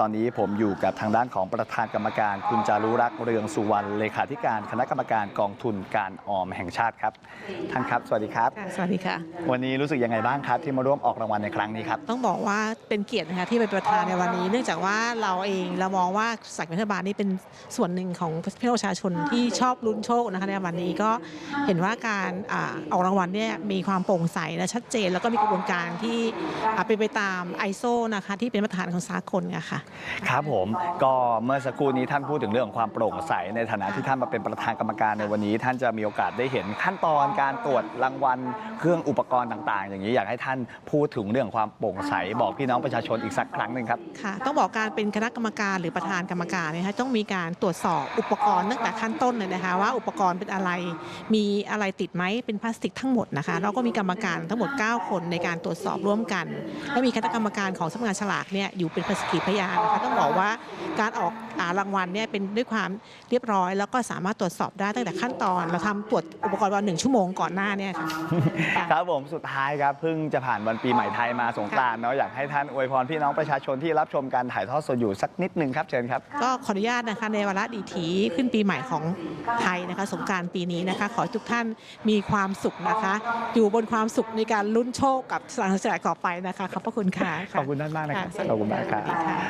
ตอนนี้ผมอยู่กับทางด้านของประธานกรรมการ คุณจารุรักษ์เรืองสุวรรณเลขาธิการคณะกรรมการกองทุนการออมแห่งชาติครับ ท่านครับ สวัสดีครับค่ะสวัสดีค่ะ วันนี้รู้สึกยังไงบ้างครับ ที่มาร่วมออกรางวัลในครั้งนี้ครับ ต้องบอกว่าเป็นเกียรตินะคะที่เป็นประธานในวันนี้ เนื่องจากว่าเราเองเรามองว่าสายรัฐบาลนี่เป็นส่วนหนึ่งของพี่น้องประชาชนที่ชอบลุ้นโชคนะคะในวันนี้ก็เห็นว่าการอาออกรางวัลเนี่ยมีความโปร่งใสและชัดเจน แล้วก็มีกระบวนการที่อ่าเป็นไปตาม ISO นะคะที่เป็นมาตรฐานของสากลอะค่ะครับผมก็เมื่อสักครู่นี้ท่านพูดถึงเรื่องของความโปร่งใสในฐานะที่ท่านมาเป็นประธานกรรมการในวันนี้ ท่านจะมีโอกาสได้เห็นขั้นตอนการตรวจรางวัลเครื่องอุปกรณ์ต่างๆ อย่างนี้อยากให้ท่านพูดถึงเรื่องความโปร่งใสบอกพี่น้องประชาชนอีกสักครั้งหนึ่งครับค่ะต้องบอกการเป็นคณะกรรมการหรือประธานกรรมการเนี่ยนะคะต้องมีการตรวจสอบอุปกรณ์ตั้งแต่ขั้นต้นเลยนะคะว่าอุปกรณ์เป็นอะไร มีอะไรติดไหมเป็นพลาสติกทั้งหมดนะคะแล้วก็มีกรรมการทั้งหมด 9 คนในการตรวจสอบร่วมกัน และมีคณะกรรมการของสำนักงานฉลากเนี่ยอยู่เป็นภาสกีพยานนะคะต้องบอกว่าการออกอารางวัลเนี่ยเป็นด้วยความเรียบร้อย แล้วก็สามารถตรวจสอบได้ตั้งแต่ขั้นตอน เราทำตรวจอุปกรณ์วันหนึ่งชั่วโมงก่อนหน้าเนี่ยค่ะครับผมสุดท้ายครับเพิ่งจะผ่านวันปีใหม่ไทยมาสงกรานต์เนาะอยากให้ท่านอวยพรพี่น้องประชาชนที่รับชมการถ่ายทอดสดอยู่สักนิดนึงครับเชิญครับก็ขออนุญาตนะคะในวาระดีถีขึ้นปีใหม่ของไทยนะคะสงกรารปีนี้นะคะ ขอให้ทุกท่านมีความสุขนะคะ อยู่บนความสุขในการลุ้นโชคกับสลากสลากต่อไปนะคะขอบพระคุณค่ะขอบคุณท่านมากนะครับะสวัสดีขอบคุณมากครับสวัสดีค่ะ